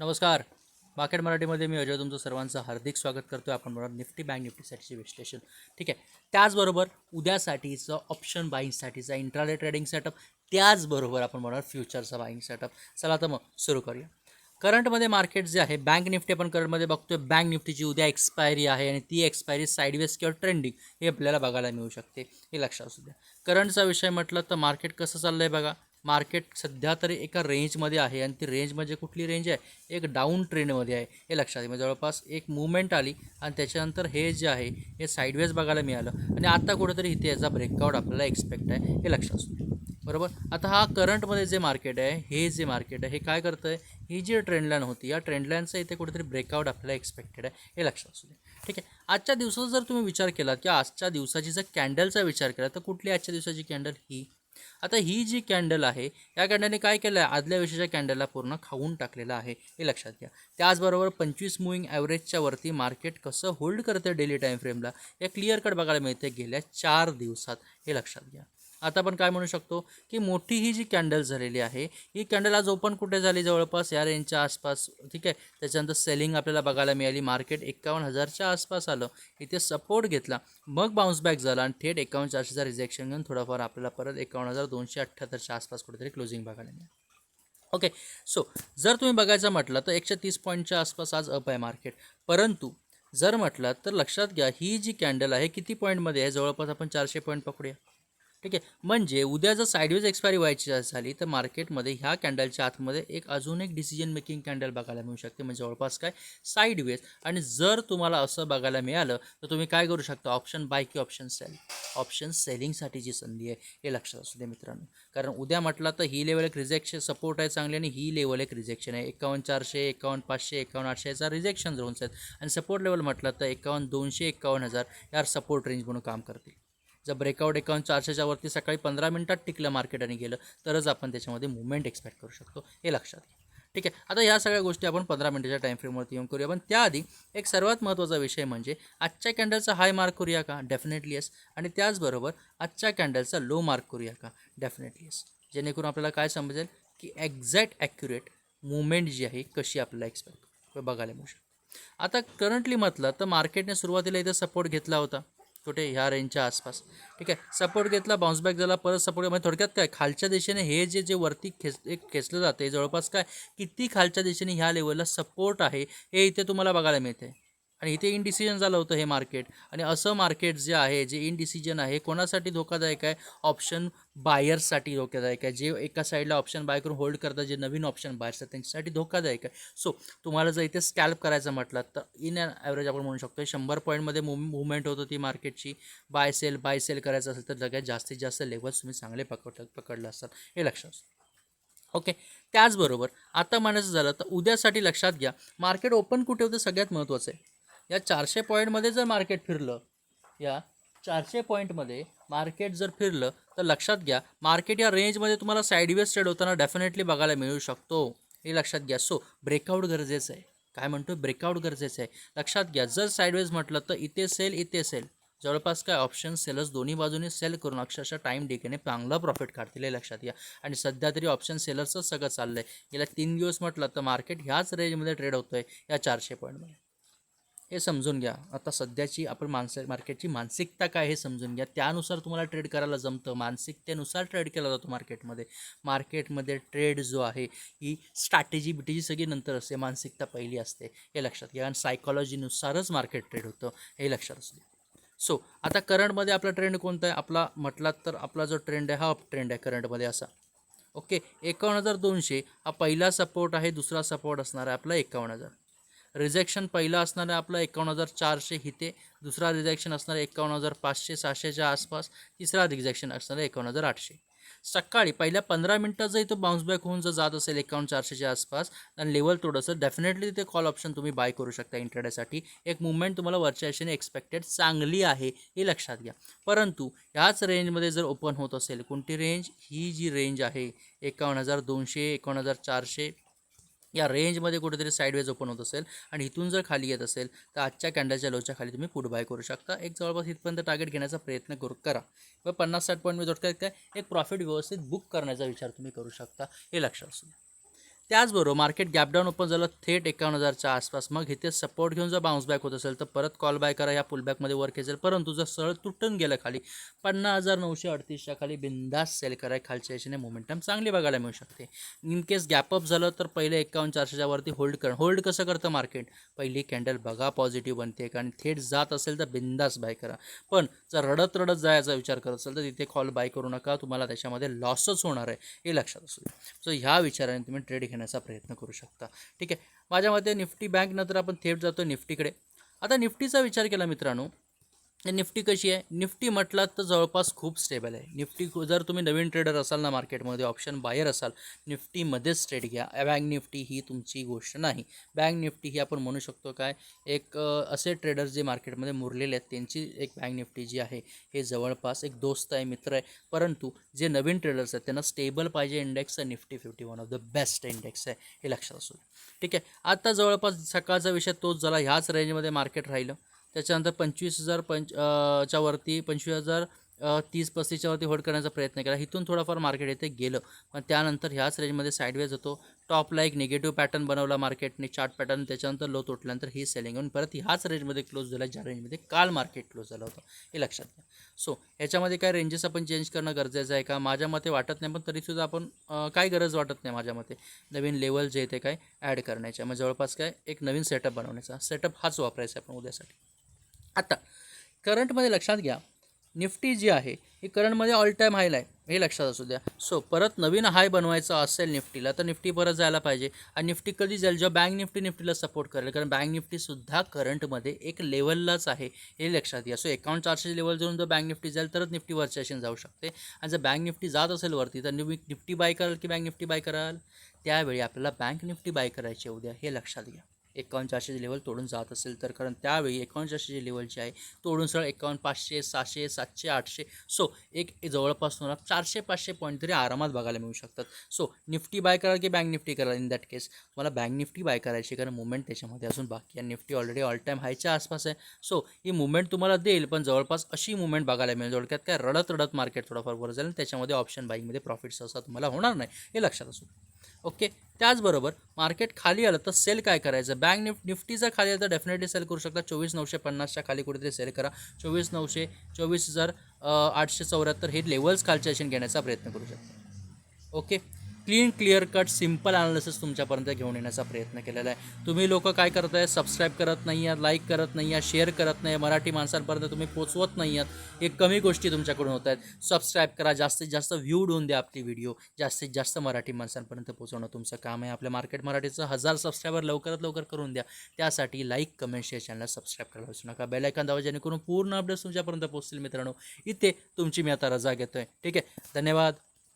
नमस्कार. मार्केट मराठीमध्ये मी अजय तुमचं सर्वांचं हार्दिक स्वागत करतो आपण बरोबर निफ्टी बँक निफ्टीसाठीचे विश्लेषण. ठीक आहे? त्याचबरोबर उद्यासाठीचं ऑप्शन बाईंगसाठीचा इंट्राडे ट्रेडिंग सेटअप त्याचबरोबर आपण बरोबर फ्युचरचा बाईंग सेटअप चला तर मग सुरू करूया. करंटमध्ये मार्केट जे आहे बँक निफ्टी आपण करंटमध्ये बघतोय. बँक निफ्टीची उद्या एक्सपायरी आहे आणि ती एक्सपायरी साईडवेज किंवा ट्रेंडिंग हे आपल्याला बघायला मिळू शकते. हे लक्षात असू द्या. करंटचा विषय म्हटलं तर मार्केट कसं चाललं आहे बघा? मार्केट सध्या तरी एका रेंजमध्ये आहे आणि ती रेंज म्हणजे कुठली रेंज आहे? एक डाऊन ट्रेंडमध्ये आहे. हे लक्षात आहे म्हणजे जवळपास एक मुवमेंट आली आणि त्याच्यानंतर हे जे आहे हे साईडवेज बघायला मिळालं. आणि आता कुठेतरी इथे याचा ब्रेकआउट आपल्याला एक्सपेक्ट आहे हे लक्षात असू बरोबर? आता हा करंटमध्ये जे मार्केट आहे हे जे मार्केट आहे हे काय करतं आहे ही जी ट्रेंडलाईन होती या ट्रेंडलाईनचं इथे कुठेतरी ब्रेकआउट आपल्याला एक्सपेक्टेड आहे हे लक्षात असू दे ठीक आहे? आजच्या दिवसाचा जर तुम्ही विचार केला किंवा आजच्या दिवसाची जर कॅन्डलचा विचार केला तर कुठली आजच्या दिवसाची कॅन्डल ही. आता ही जी कॅन्डल आहे या कॅन्डलने काय केलं आहे आदल्या विषयीच्या कॅन्डलला पूर्ण खाऊन टाकलेलं आहे. हे लक्षात घ्या. त्याचबरोबर पंचवीस मुविंग ॲव्हरेजच्या वरती मार्केट कसं होल्ड करतं डेली टाईम फ्रेमला हे क्लिअर कट बघायला मिळते गेल्या चार दिवसात. हे लक्षात घ्या. आता आपण काय म्हणू शकतो की मोठी ही जी कॅन्डल झालेली आहे ही कॅन्डल आज ओपन कुठे झाली जवळपास? या रेंजच्या आसपास ठीक आहे? त्याच्यानंतर सेलिंग आपल्याला बघायला मिळाली. मार्केट एकावन्न हजारच्या आसपास आलं. इथे सपोर्ट घेतला. मग बाउन्स बॅक झाला आणि थेट एकावन्न चारशेचा रिजेक्शन घेऊन थोडाफार आपल्याला परत एकावन्न हजार दोनशे अठ्ठ्याहत्तरच्या आसपास कुठेतरी क्लोजिंग बघायला मिळाली. ओके सो जर तुम्ही बघायचं म्हटलं तर एकशे तीस पॉईंटच्या आसपास आज अप आहे मार्केट परंतु जर म्हटलं तर लक्षात घ्या ही जी कॅन्डल आहे किती पॉईंटमध्ये आहे? जवळपास आपण चारशे पॉईंट पकडूया. ठीक आहे. म्हणजे उद्या जर साईडवेज एक्सपायरी व्हायची झाली तर मार्केटमध्ये ह्या कॅन्डलच्या आतमध्ये एक अजून एक डिसिजन मेकिंग कॅन्डल बघायला मिळू शकते. म्हणजे जवळपास काय? साईडवेज आणि जर तुम्हाला असं बघायला मिळालं तर तुम्ही काय करू शकता? ऑप्शन बाय की ऑप्शन सेल ऑप्शन सेलिंगसाठीची संधी आहे हे लक्षात असू दे मित्रांनो. कारण उद्या म्हटलं तर ही लेवल एक रिजेक्शन सपोर्ट आहे चांगली आणि ही लेवल एक रिजेक्शन आहे. एकावन्न चारशे एकावन्न पाचशे एकावन्न आठशे याचा रिजेक्शन झोन्स आहेत आणि सपोर्ट लेवल म्हटलं तर एकावन्न दोनशे एकावन्न हजार यार सपोर्ट रेंज म्हणून काम करतील. जर ब्रेकआउट एकावन्न चारशेच्या वरती सकाळी पंधरा मिनटात टिकलं मार्केट आणि गेलं तरच आपण त्याच्यामध्ये मुवमेंट एक्सपेक्ट करू शकतो. हे लक्षात घ्या. ठीक आहे? आता या सगळ्या गोष्टी आपण पंधरा मिनिटाच्या टाईम फ्रेमवरती येऊन करूया. पण त्याआधी एक सर्वात महत्त्वाचा विषय म्हणजे आजच्या कॅन्डलचा हाय मार्क करूया का? डेफिनेटली येस आणि त्याचबरोबर आजच्या कॅन्डलचा लो मार्क करूया का? डेफिनेटली येस जेणेकरून आपल्याला काय समजेल? की एक्झॅक्ट ॲक्युरेट मुवमेंट जी आहे कशी आपल्याला एक्सपेक्ट बघायला मिळू शकते. आता करंटली म्हटलं तर मार्केटने सुरुवातीला इथं सपोर्ट घेतला होता. कुठे ह्या रेंजच्या आसपास. ठीक आहे? सपोर्ट घेतला बाउन्स बॅक झाला परत सपोर्ट म्हणजे थोडक्यात काय? खालच्या दिशेने हे जे जे वरती खेच एक खेचलं जातं जवळपास काय? किती खालच्या दिशेने ह्या लेवलला सपोर्ट आहे हे इथे तुम्हाला बघायला मिळते आणि इथे इनडिसिजन झालं होतं हे मार्केट आणि असं मार्केट जे आहे जे इनडिसिजन आहे कोणासाठी धोकादायक आहे? ऑप्शन बायर्ससाठी धोकादायक आहे. जे एका साईडला ऑप्शन बाय करून होल्ड करतात जे नवीन ऑप्शन बायर्स आहेत त्यांच्यासाठी धोकादायक आहे. सो तुम्हाला जर इथे स्कॅल्प करायचं म्हटलं तर इन अँड ॲव्हरेज आपण म्हणू शकतो शंभर पॉईंटमध्ये मुव मुवमेंट होत होती मार्केटची बाय सेल बाय सेल करायचं असेल तर सगळ्यात जास्तीत जास्त लेवल्स तुम्ही चांगले पकड पकडलं असतात. हे लक्षात असतं. ओके त्याचबरोबर आता म्हणायचं झालं तर उद्यासाठी लक्षात घ्या मार्केट ओपन कुठे होतं? सगळ्यात महत्त्वाचं आहे. या चारशे पॉईंटमध्ये जर मार्केट फिरलं या चारशे पॉईंटमध्ये मार्केट जर फिरलं तर लक्षात घ्या मार्केट या रेंजमध्ये तुम्हाला साईडवेज ट्रेड होताना डेफिनेटली बघायला मिळू शकतो. हे लक्षात घ्या. सो ब्रेकआउट गरजेचं आहे. काय म्हणतो? ब्रेकआउट गरजेचं आहे. लक्षात घ्या जर साईडवेज म्हटलं तर इथे सेल इथे सेल जवळपास काय ऑप्शन सेलर्स दोन्ही बाजूने सेल करून अक्षरशः टाईम डेकेने चांगला प्रॉफिट काढतील हे लक्षात घ्या. आणि सध्या तरी ऑप्शन सेलर्सच सगळं चाललं आहे गेल्या तीन दिवस म्हटलं तर मार्केट ह्याच रेंजमध्ये ट्रेड होतं आहे या चारशे पॉईंटमध्ये हे समजून घ्या. आता सध्याची आपण माणसं मार्केटची मानसिकता काय हे समजून घ्या. त्यानुसार तुम्हाला ट्रेड करायला जमतं. मानसिकतेनुसार ट्रेड केला जातो मार्केटमध्ये मार्केटमध्ये ट्रेड जो आहे ही स्ट्रॅटेजी बिटेजी सगळी नंतर असते. मानसिकता पहिली असते. हे लक्षात घ्या. आणि सायकॉलॉजीनुसारच मार्केट ट्रेड होतं. हे लक्षात असते सो आता करंटमध्ये आपला ट्रेंड कोणता आहे? आपला म्हटलात तर आपला जो ट्रेंड आहे हा अप ट्रेंड आहे करंटमध्ये असा. ओके एकावन्न हजार दोनशे. हा पहिला सपोर्ट आहे दुसरा सपोर्ट असणार आहे आपला एकावन्न हजार. रिजेक्शन पहिलं असणारं आपलं एकावन्न हजार चारशे हिते दुसरा रिजेक्शन असणार आहे एकावन्न हजार पाचशे सहाशेच्या आसपास तिसरा रिजेक्शन असणार आहे एकावन्न हजार आठशे. सकाळी पहिल्या पंधरा मिनटात जर इथं बाउन्स बॅक होऊन जर जात असेल एकावन्न चारशेच्या आसपास आणि लेवल तोड असेल डेफिनेटली तिथे कॉल ऑप्शन तुम्ही बाय करू शकता इंटरडेसाठी एक मुवमेंट तुम्हाला वरच्या दिशेने एक्सपेक्टेड चांगली आहे हे लक्षात घ्या. परंतु ह्याच रेंजमध्ये जर ओपन होत असेल कोणती रेंज ही जी रेंज आहे एकावन्न हजार दोनशे एकावन्न हजार चारशे या रेंजमध्ये कुठेतरी साईडवेज ओपन होत असेल आणि इथून जर खाली येत असेल तर आजच्या कॅन्डलच्या लोच्या खाली तुम्ही पुढ बाय करू शकता. एक जवळपास इथपर्यंत टार्गेट घेण्याचा प्रयत्न करू करा. व पन्नास साठ पॉईंटमध्ये थोडक्यात काय? एक प्रॉफिट व्यवस्थित बुक करण्याचा विचार तुम्ही करू शकता. हे लक्षात असू द्या त्याचबरोबर मार्केट गॅपडाऊन ओपन झालं थेट एकावन्न हजारच्या आसपास. मग इथे सपोर्ट घेऊन जर बाउन्स बॅक होत असेल तर परत कॉल बाय करा या पुलबॅकमध्ये वर्क खेचेल परंतु जर सरळ तुटून गेलं खाली पन्नास हजार नऊशे अडतीसच्या खाली बिंदास सेल करा. खालच्या याच्याने मोमेंटम चांगली बघायला मिळू शकते. इन केस गॅपअप झालं तर पहिले एकावन्न चारशेच्या वरती होल्ड कर. होल्ड कसं करतं मार्केट पहिली कॅन्डल बघा पॉझिटिव्ह बनते कारण थेट जात असेल तर बिंदास बाय करा. पण जर रडत रडत जायचा विचार करत असेल तर तिथे कॉल बाय करू नका. तुम्हाला त्याच्यामध्ये लॉसच होणार आहे हे लक्षात असू सो ह्या विचाराने तुम्ही ट्रेड घेण्याचा प्रयत्न करू शकता. ठीक आहे? माझ्या मते निफ्टी बँक नंतर आपण थेट जातो निफ्टीकडे. आता निफ्टीचा विचार केला मित्रांनो. निफ्टी कशी आहे? निफ्टी म्हटलात तर जवळपास खूप स्टेबल आहे. निफ्टी जर तुम्ही नवीन ट्रेडर असाल ना मार्केटमध्ये ऑप्शन बाहेर असाल निफ्टीमध्येच ट्रेड घ्या. बँक निफ्टी ही तुमची गोष्ट नाही. बँक निफ्टी ही आपण म्हणू शकतो काय एक असे ट्रेडर जे मार्केटमध्ये मुरलेले आहेत त्यांची एक बँक निफ्टी जी आहे हे जवळपास एक दोस्त आहे मित्र आहे. परंतु जे नवीन ट्रेडर्स आहेत त्यांना स्टेबल पाहिजे इंडेक्स आहे. Nifty fifty one of the best index आहे हे लक्षात असू ठीक आहे? आता जवळपास सकाळचा विषय तोच झाला. ह्याच रेंजमध्ये मार्केट राहिलं. त्याच्यानंतर पंचवीस हजार पंच च्या वरती पंचवीस हजार तीस पस्तीसच्या वरती होल्ड करण्याचा प्रयत्न केला. इथून थोडंफार मार्केट येथे गेलं. पण त्यानंतर ह्याच रेंजमध्ये साईडवेज होतो. टॉपला एक निगेटिव्ह पॅटर्न बनवला मार्केटने चार्ट पॅटर्न त्याच्यानंतर लो तुटल्यानंतर ही सेलिंग होऊन परत ह्याच रेंजमध्ये क्लोज झाला ज्या रेंजमध्ये काल मार्केट क्लोज झालं होतं. हे लक्षात घ्या. सो ह्याच्यामध्ये काय रेंजेस आपण चेंज करणं गरजेचं आहे का? माझ्या मते वाटत नाही पण तरीसुद्धा आपण काय गरज वाटत नाही माझ्या मते. नवीन लेवल जे आहे ते काय ॲड करण्याच्या. मग जवळपास काय एक नवीन सेटअप बनवण्याचा. सेटअप हाच वापरायचा आहे आपण उद्यासाठी. आता. करंटमध्ये लक्षात घ्या निफ्टी जी आहे ही करंटमध्ये ऑल टाईम हायला आहे हे लक्षात असू द्या. सो परत नवीन हाय बनवायचं असेल निफ्टीला तर निफ्टी परत जायला पाहिजे. आणि निफ्टी कधी जाईल? जेव्हा बँक निफ्टी निफ्टीला सपोर्ट करेल कारण बँक निफ्टीसुद्धा करंटमध्ये एक लेवललाच आहे हे लक्षात घ्या. सो अकाउंट चारशे लेवल जाऊन जर बँक निफ्टी जाईल तरच निफ्टी वरच्या अशी जाऊ शकते. आणि जर बँक निफ्टी जात असेल वरती तर तुम्ही निफ्टी बाय कराल की बँक निफ्टी बाय कराल? त्यावेळी आपल्याला बँक निफ्टी बाय करायची उद्या हे लक्षात घ्या. एकावन्न चारशेचे लेवल तोडून जात असेल तर कारण त्यावेळी एकावन्न चारशेचे लेवल जे आहे तोडून सरळ एकावन्न पाचशे सहाशे सातशे आठशे सो एक जवळपास तुम्हाला चारशे पाचशे पॉईंट तरी आरामात बघायला मिळू शकतात. सो निफ्टी बाय कराल की बँक निफ्टी कराल इन दॅट केस मला बँक निफ्टी बाय करायची कारण मुवमेंट त्याच्यामध्ये असून बाकी आहे. निफ्टी ऑलरेडी ऑल टाईम हायच्या आसपास आहे. सो ही मुवमेंट तुम्हाला देईल पण जवळपास अशी मुवमेंट बघायला मिळेल थोडक्यात काय रडत रडत मार्केट थोडंफार वर जाईल आणि त्याच्यामध्ये ऑप्शन बाईकमध्ये प्रॉफिट्स असा तुम्हाला होणार नाही हे लक्षात असू ओके? त्याचबरोबर मार्केट खाली आलं तर सेल काय करायचं? बँक निफ निफ्टीचा खाली आलं तर डेफिनेटली सेल करू शकता. चोवीस नऊशे पन्नासच्या खाली कुठेतरी सेल करा. चोवीस नऊशे चोवीस हजार आठशे चौऱ्याहत्तर हे लेवल्स खालच्या घेण्याचा प्रयत्न करू शकता. Okay? Clean clear cut simple analysis तुमच्यापर्यंत घेऊन येण्याचा प्रयत्न केलेला आहे. तुम्ही लोक काय करताय सबस्क्राईब करत नाही आहात लाईक करत नाही आहात शेअर करत नाही मराठी माणसांपर्यंत तुम्ही पोचवत नाही आहात. हे कमी गोष्टी तुमच्याकडून होत आहेत. सबस्क्राईब करा जास्तीत जास्त व्ह्यू होऊन द्या आपली व्हिडिओ जास्तीत जास्त मराठी माणसांपर्यंत पोहोचवणं तुमचं काम आहे. आपल्या मार्केट मराठीचं हजार सबस्क्रायबर लवकरात लवकर करून द्या. त्यासाठी लाईक कमेंट शेअर चॅनलला सबस्क्राईब करायला विसरू नका. बेल आयकॉन दावा जेणेकरून पूर्ण अपडेट्स तुमच्यापर्यंत पोहोचतील मित्रांनो. इथे तुमची मी आता रजा घेतोय. ठीक आहे? धन्यवाद.